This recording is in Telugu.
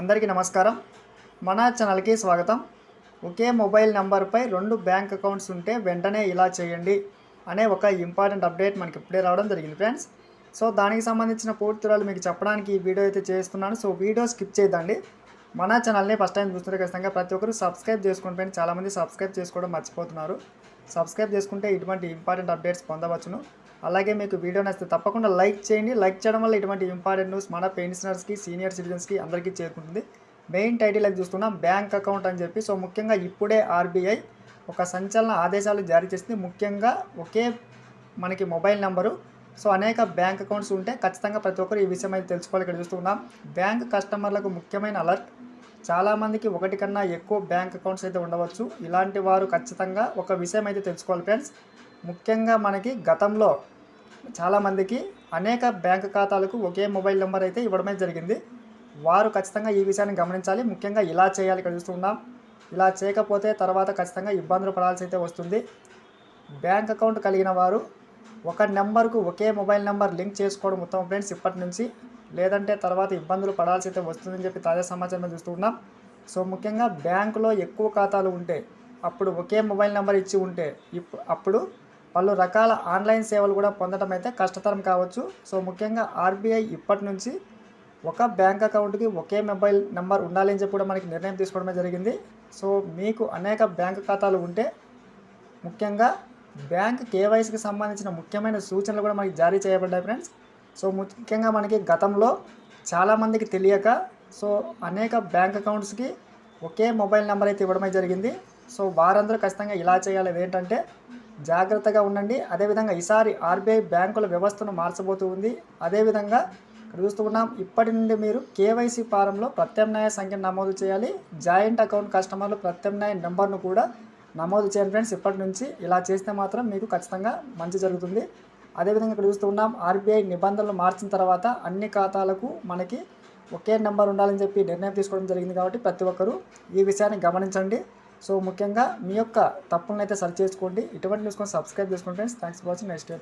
అందరికీ నమస్కారం. మన ఛానల్కి స్వాగతం. ఒకే మొబైల్ నంబర్పై రెండు బ్యాంక్ అకౌంట్స్ ఉంటే వెంటనే ఇలా చేయండి అనే ఒక ఇంపార్టెంట్ అప్డేట్ మనకి ఇప్పుడే రావడం జరిగింది ఫ్రెండ్స్. సో దానికి సంబంధించిన పూర్తి వివరాలు మీకు చెప్పడానికి ఈ వీడియో అయితే చేస్తున్నాను. సో వీడియో స్కిప్ చేయదండి. మన ఛానల్ని ఫస్ట్ టైం చూస్తుంటే ఖచ్చితంగా ప్రతి ఒక్కరు సబ్స్క్రైబ్ చేసుకుని ఫ్రెండ్స్. చాలామంది సబ్స్క్రైబ్ చేసుకోవడం మర్చిపోతున్నారు. సబ్స్క్రైబ్ చేసుకుంటే ఇటువంటి ఇంపార్టెంట్ అప్డేట్స్ పొందవచ్చును. అలాగే మీకు వీడియో నచ్చితే తప్పకుండా లైక్ చేయండి. లైక్ చేయడం వల్ల ఇటువంటి ఇంపార్టెంట్ న్యూస్ మన పెన్షనర్స్కి సీనియర్ సిటిజన్స్కి అందరికీ చేరుకుంటుంది. మెయిన్ టైటిల్ అది చూస్తున్నాం బ్యాంక్ అకౌంట్ అని చెప్పి. సో ముఖ్యంగా ఇప్పుడే ఆర్బీఐ ఒక సంచలన ఆదేశాలు జారీ చేసింది. ముఖ్యంగా ఒకే మనకి మొబైల్ నెంబరు. సో అనేక బ్యాంక్ అకౌంట్స్ ఉంటే ఖచ్చితంగా ప్రతి ఒక్కరు ఈ విషయం అయితే తెలుసుకోవాలి. ఇక్కడ చూస్తున్నాం బ్యాంక్ కస్టమర్లకు ముఖ్యమైన అలర్ట్. చాలామందికి ఒకటి కన్నా ఎక్కువ బ్యాంక్ అకౌంట్స్ అయితే ఉండవచ్చు. ఇలాంటి వారు ఖచ్చితంగా ఒక విషయం అయితే తెలుసుకోవాలి ఫ్రెండ్స్. ముఖ్యంగా మనకి గతంలో చాలామందికి అనేక బ్యాంక్ ఖాతాలకు ఒకే మొబైల్ నెంబర్ అయితే ఇవ్వడమే జరిగింది. వారు ఖచ్చితంగా ఈ విషయాన్ని గమనించాలి. ముఖ్యంగా ఇలా చేయాలి ఇక్కడ చూస్తున్నాం ఇలా చేయకపోతే తర్వాత ఖచ్చితంగా ఇబ్బందులు పడాల్సి అయితే వస్తుంది. బ్యాంక్ అకౌంట్ కలిగిన వారు ఒక నెంబర్కు ఒకే మొబైల్ నెంబర్ లింక్ చేసుకోవడం ఉత్తమం ఫ్రెండ్స్. ఇప్పటి నుంచి లేదంటే తర్వాత ఇబ్బందులు పడాల్సి అయితే వస్తుందని చెప్పి తాజా సమాచారం చూస్తున్నాం సో ముఖ్యంగా బ్యాంకులో ఎక్కువ ఖాతాలు ఉంటే అప్పుడు ఒకే మొబైల్ నెంబర్ ఇచ్చి ఉంటే ఇప్ అప్పుడు పలు రకాల ఆన్లైన్ సేవలు కూడా పొందడం అయితే కష్టతరం కావచ్చు. సో ముఖ్యంగా ఆర్బీఐ ఇప్పటి నుంచి ఒక బ్యాంక్ అకౌంట్కి ఒకే మొబైల్ నెంబర్ ఉండాలని చెప్పి కూడా మనకి నిర్ణయం తీసుకోవడమే జరిగింది. సో మీకు అనేక బ్యాంక్ ఖాతాలు ఉంటే ముఖ్యంగా బ్యాంక్ కేవైసీకి సంబంధించిన ముఖ్యమైన సూచనలు కూడా మనకి జారీ చేయబడ్డాయి ఫ్రెండ్స్. సో ముఖ్యంగా మనకి గతంలో చాలామందికి తెలియక సో అనేక బ్యాంక్ అకౌంట్స్కి ఒకే మొబైల్ నెంబర్ అయితే ఇవ్వడమే జరిగింది. సో వారందరూ ఖచ్చితంగా ఇలా చేయాలి. ఏంటంటే జాగ్రత్తగా ఉండండి. అదేవిధంగా ఈసారి ఆర్బీఐ బ్యాంకుల వ్యవస్థను మార్చబోతూ ఉంది. అదేవిధంగా ఇక్కడ చూస్తూ ఉన్నాం ఇప్పటి నుండి మీరు కేవైసీ ఫారంలో ప్రత్యామ్నాయ సంఖ్యను నమోదు చేయాలి. జాయింట్ అకౌంట్ కస్టమర్లు ప్రత్యామ్నాయ నెంబర్ను కూడా నమోదు చేయండి ఫ్రెండ్స్. ఇప్పటి నుంచి ఇలా చేస్తే మాత్రం మీకు ఖచ్చితంగా మంచి జరుగుతుంది. అదేవిధంగా ఇక్కడ చూస్తూ ఉన్నాం ఆర్బీఐ నిబంధనలు మార్చిన తర్వాత అన్ని ఖాతాలకు మనకి ఒకే నెంబర్ ఉండాలని చెప్పి నిర్ణయం తీసుకోవడం జరిగింది కాబట్టి ప్రతి ఒక్కరూ ఈ విషయాన్ని గమనించండి. సో ముఖ్యంగా మీ యొక్క తప్పులను అయితే సరి చేసుకోండి. ఇటువంటి న్యూస్ కోసం సబ్స్క్రైబ్ చేసుకోండి friends. Thanks for watching. Next day